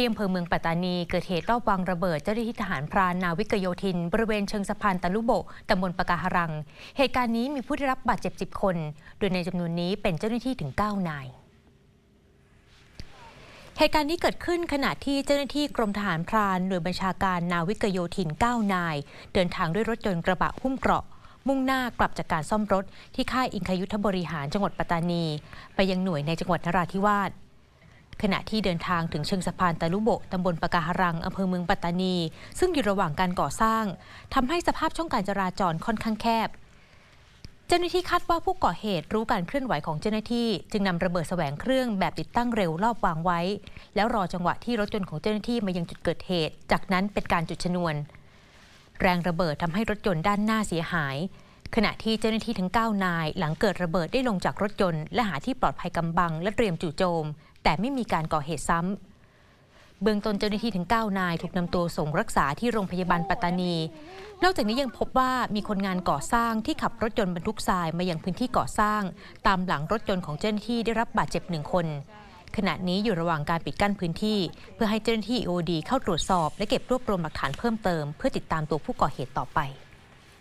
ที่อำเภอเมืองปัตตานีเกิดเหตุรอบวางระเบิดเจ้าหน้าที่ทหารพรานนาวิกโยธิน บริเวณเชิงสะพานตะลุโบตำบลปะกาหรัง เหตุการณ์นี้มีผู้ได้รับบาดเจ็บ 10 คน โดยในจำนวนนี้เป็นเจ้าหน้าที่ถึง 9 นายเหตุการณ์นี้เกิดขึ้นขณะที่เจ้าหน้าที่กรมทหารพรานหน่วยบัญชาการนาวิกโยธิน 9 นาย เดินทางด้วยรถยนต์กระบะหุ้มเกราะ มุ่งหน้ากลับจากการซ่อมรถ ที่ค่ายอิงคยุทธบริหารจังหวัดปัตตานี ไปยังหน่วยในจังหวัดนราธิวาส ขณะที่เดินทางถึงเชิงสะพานตะลุโบะตำบลปะกาหรังอำเภอเมืองปัตตานี ซึ่งอยู่ระหว่างการก่อสร้างทำให้สภาพช่องการจราจรค่อนข้างแคบ เจ้าหน้าที่คาดว่าผู้ก่อเหตุรู้การเคลื่อนไหวของเจ้าหน้าที่ จึงนำระเบิดแสวงเครื่องแบบติดตั้งเร็วรอบวางไว้ แล้วรอจังหวะที่รถยนต์ของเจ้าหน้าที่มายังจุดเกิดเหตุ จากนั้นเป็นการจุดชนวน แรงระเบิดทำให้รถยนต์ด้านหน้าเสียหายขณะที่เจ้าหน้าที่ทั้ง 9 นาย หลังเกิดระเบิดได้ลงจากรถยนต์ และหาที่ปลอดภัยกำบังและเตรียมจู่โจม แต่ไม่มีการก่อเหตุซ้ำเบื้องต้นเจ้าหน้าที่ถึง 9 นาย ถูกนำตัวส่งรักษาที่โรงพยาบาลปัตตานี นอกจากนี้ยังพบว่ามีคนงานก่อสร้างที่ขับรถยนต์บรรทุกทรายมายังพื้นที่ก่อสร้าง ตามหลังรถยนต์ของเจ้าหน้าที่ได้รับบาดเจ็บหนึ่งคน ขณะนี้อยู่ระหว่างการปิดกั้นพื้นที่ เพื่อให้เจ้าหน้าที่ EOD เข้าตรวจสอบ และเก็บรวบรวมหลักฐานเพิ่มเติม เพื่อติดตามตัวผู้ก่อเหตุต่อไป